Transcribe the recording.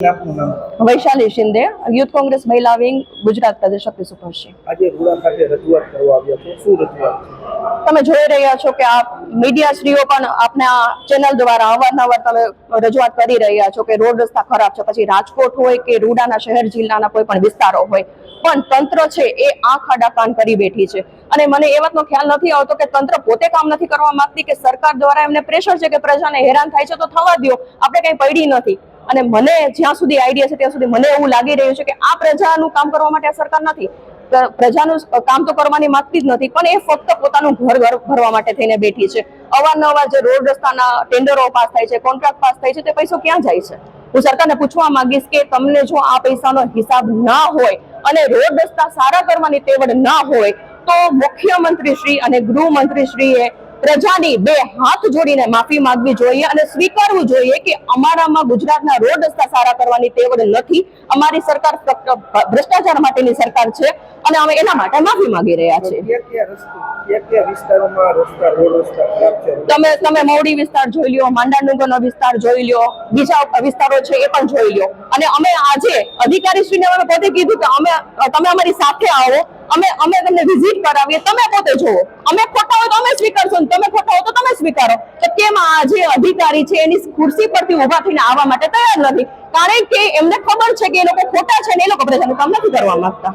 Vaishali Shinde youth Congress મહિલા wing Gujarat પ્રદેશ શક્તિ સુપરશી આજે રૂડા ખાતે રજૂઆત કરવા આવ્યા છે. શું રજૂઆત તમે જોઈ રહ્યા છો કે આપ મીડિયા શ્રીઓ પણ આપના ચેનલ દ્વારા અવારનવાર તમે રજૂઆત કરી રહ્યા છો કે રોડ રસ્તા ખરાબ છે પછી રાજકોટ હોય કે રૂડાના શહેર જિલ્લાના કોઈ પણ વિસ્તારો હોય. પણ તંત્ર છે એ આંખ આડા કાન કરી બેઠી છે. અને મને એ વાતનો ખ્યાલ નથી આવતો કે તંત્ર પોતે કામ નથી કરવા માંગતી કે સરકાર દ્વારા એમને પ્રેશર છે કે પ્રજાને હેરાન થાય છે તો થવા દ્યો. આપણે કઈ પડી નથી. અને મને જ્યાં સુધી આઈડિયા છે ત્યાં સુધી મને એવું લાગી રહ્યું છે કે આ પ્રજાનું કામ કરવા માટે આ સરકાર નથી. પ્ર- પ્રજાનું કામ તો કરવાની માંગતી જ નથી, પણ એ ફક્ત પોતાનું ઘર ઘર ભરવા માટે થઈને બેઠી છે. અવારનવાર જે રોડ રસ્તાના ટેન્ડરો પાસ થાય છે, કોન્ટ્રાક્ટ પાસ થાય છે, તે પૈસો ક્યાં જાય છે? હું સરકારને પૂછવા માંગીશ કે તમને જો આ પૈસાનો હિસાબ ના હોય અને રોડ રસ્તા સારા કરવાની તેવડ ના હોય, તો મુખ્યમંત્રી શ્રી અને ગૃહમંત્રી શ્રીએ પ્રજાની બે હાથ જોડીને માફી માંગવી જોઈએ અને સ્વીકારવું જોઈએ કે અમારામાં ગુજરાતના રોડ રસ્તા સારા કરવાની તેવડ નથી. અમારી સરકાર ભ્રષ્ટાચાર માટેની સરકાર છે અને અમે એના માટે માફી માંગી રહ્યા છે? તમે તમે મોડી વિસ્તાર જોઈ લ્યો માંડાડુંગરનો વિસ્તાર જોઈ લ્યો બીજા વિસ્તારો છે એ પણ જોઈ લ્યો. અને અમે આજે અધિકારીશ્રીને અમે પોતે કીધું કે અમે તમે અમારી સાથે આવો અમે અમે તમને વિઝિટ કરાવીએ, તમે પોતે જુઓ. અમે ખોટા હોય તો અમે સ્વીકારશું તમે ખોટા હોય તો તમે સ્વીકારો. તો કેમ આ જે અધિકારી છે, એની ખુરશી પરથી ઊભા થઈને આવવા માટે તૈયાર નથી. કારણ કે એમને ખબર છે કે એ લોકો ખોટા છે ને એ લોકો પ્રજાનું કામ નથી કરવા માંગતા.